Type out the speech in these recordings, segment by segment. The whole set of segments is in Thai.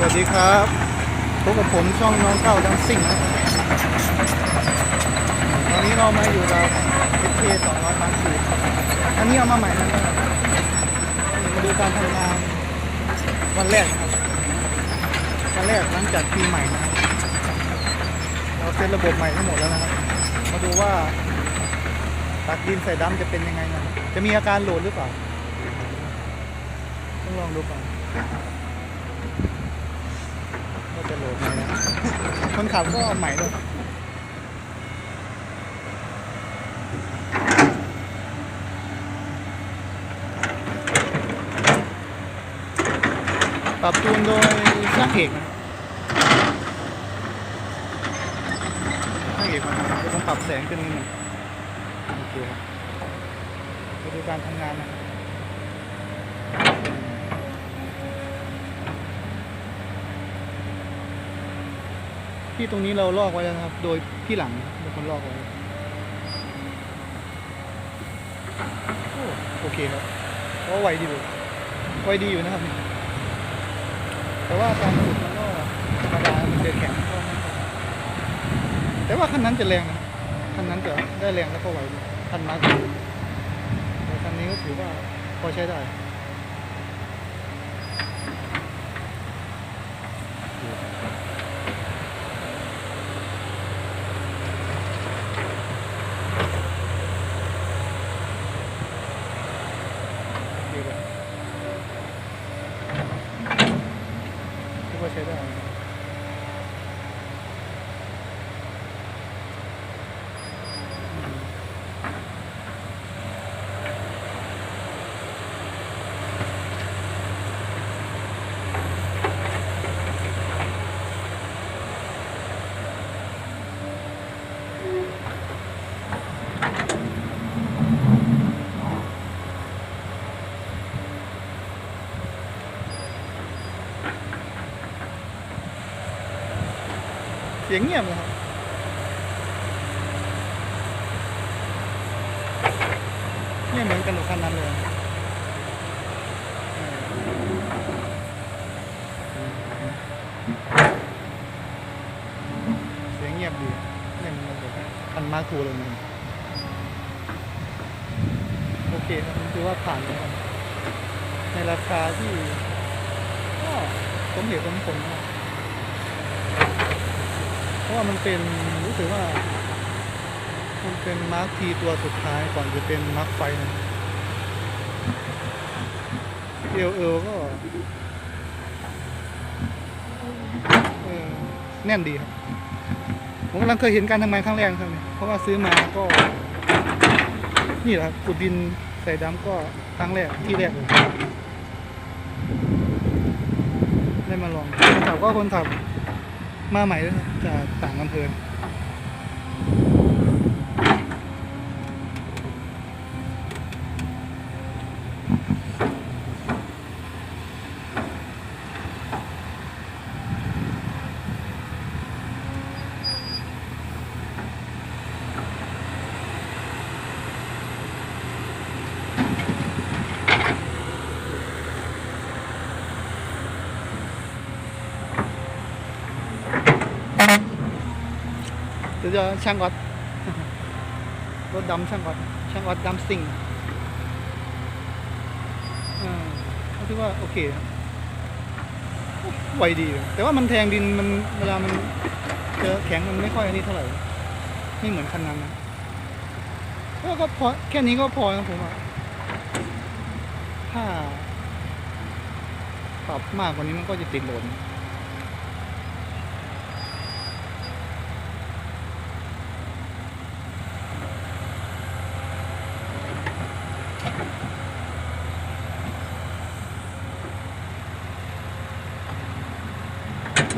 สวัสดีครับพบกับผมช่องน้องเก้าดังซิ่งนะตอนนี้เรามาอยู่กับ SK 200ล้อยสานคูอันนี้เอามาใหม่นะครับมาดูการทำงานวันแรกครับวันแรกหลังจากปีใหม่นะครับเราเซตระบบใหม่ทั้งหมดแล้วนะครับ มาดูว่าตักดินใส่ดำจะเป็นยังไงนะจะมีอาการโหลดหรือเปล่า ต้องลองดูก่อน โหลดใหม่นะคนขับก็ใหม่ด้วยปรับจูนโดยช่างเอกนะช่างเอกมาเดี๋ยวผมปรับแสงขึ้นนิดนึงโอเคครับไปดูการทำงานนะครับ ที่ตรงนี้เราลอกไว้แล้วครับ โดยพี่หลังเป็นคนลอกไว้โอเคครับเพราะว่าไวดีอยู่ไวดีอยู่นะครับนี่แต่ว่าการขุดมันก็ธรรมดามันจะแข็งแต่ว่าคันนั้นจะแรงนะคันนั้นจะได้แรงแล้วก็ไวคันมาร์คแต่คันนี้ก็ถือว่าพอใช้ได้ ดีเลยคิดว่าใเสียงเงียบเลยครับเงียเหมือนกันกับคันนั้นเลยเสียงเงียบดีเงียมือนกันคันมาคูเลยมันโอเคครับถือว่าผ่านแล้วครับในราคาที่ก็สมเหตุสมผลมากเพ ราะว่ามันเป็นรู้สึกว่า มันเป็นมาร์คทีตัวสุดท้ายก่อนจะเป็นมาร์คไฟนะเอลเอลก็แน่นดีครับ ผมกำลังเคยเห็นการทำงานครั้งแรกครับเนี่ยเพราะว่าซื้อมาก็ นี่แหละครับขุดดินใส่ดำก็ครั้งแรกที่แรกเลยได้มาลองคนขับก็คนขับ มาใหม่จากต่างอำเภอ ดี๋ยวจะช่างวัดรถดำช่างวัดช่างวัดดำซิ่งอ่าก็ถือว่าโอเคครับไวดี แต่ว่ามันแทงดินมันเวลามันเจอแข็งมันไม่ค่อยอันนี้เท่าไหร่ไม่เหมือนคันนั้นนะก็ก็พอแค่นี้ก็พอนะผมว่าถ้าปรับมากกว่านี้มันก็จะติดหลด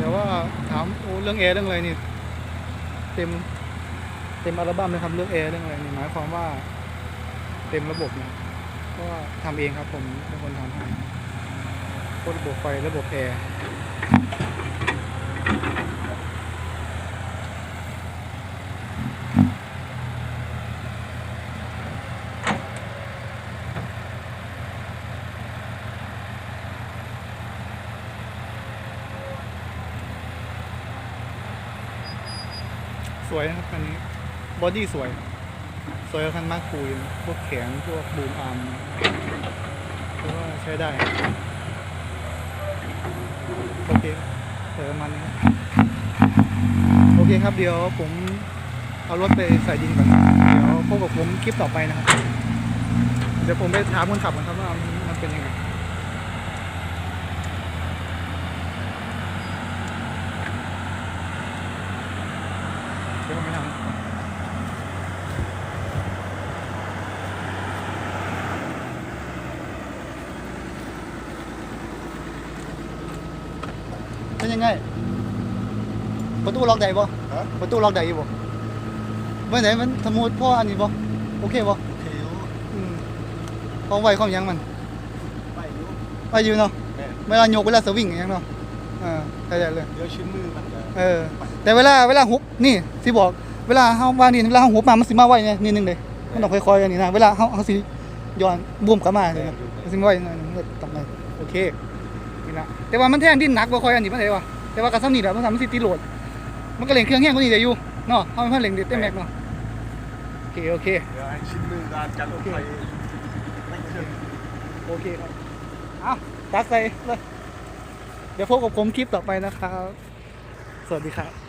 แต่ว่าถามโอ้เรื่องแอร์เรื่องอะไรนี่เต็มเต็มอัลบั้มเลยครับเรื่องแอร์เรื่องอะไรนี่หมายความว่า เต็มระบบนะก็ทำทำเองครับผมเป็นคนทำให้พวกระบบไฟระบบแอร์ สวยนะครับคันนี้บอดี้สวย สวยกว่าคันมากคูยพวกแขนพวกบูมอาร์มเพราะว่าใช้ได้ โอเคเปิดประมาณนี้โอเคครับเดี๋ยวผมเอารถไปใส่ดินก่อนเดี๋ยวพบกับผมคลิปต่อไปนะครับ เดี๋ยวผมไปถามคนขับก่อนครับว่ามันเป็นยังไง เดี๋ยวผมไปทำเป็นยังไงประตูล็อกได้บ่ฮะประตูล็อกได้อยู่บ่เมื่อไหนมันสมมุติพ่ออันนี้บ่โอเคบ่โอเคอยู่อืมความไวความหยังมันไปอยู่ไปอยู่เนาะแม่เวลาโยกเวลาสวิงอย่างเนาะเออได้ๆเลย เดี๋ยวชิ้นมือมันจะเออ แต่เวลาเวลาฮุบนี่สิบอก เวลาเฮาว่านี่เวลาเฮาฮุบมามันสิมาไวเนี่ยนิดนึงเลยมันต้องค่อยๆกันนี่นะเวลาเฮาเฮาสิย้อนบุ้มกลับมาเลยนะมันสิมาไวหน่อยนึงก็ต้องเลยโอเค นี่นะแต่ว่ามันแท่งดินหนักบ่ค่อยอันนี้มันได้ว่ะแต่ว่ากระซ้ำนี่แหละมันทำมันสิติดโหลด มันก็เล่งเครื่องแห้งกว่านี้ได้อยู่เนาะเฮาไม่พันเล่งเต็มแม็กเนาะโอเคโอเคเดี๋ยวให้ชิ้นมือการจัดรถไฟไม่เครื่องโอเคครับเอาตักใส่เลยเดี๋ยวพบกับผมคลิปต่อไปนะครับ สวัสดีครับ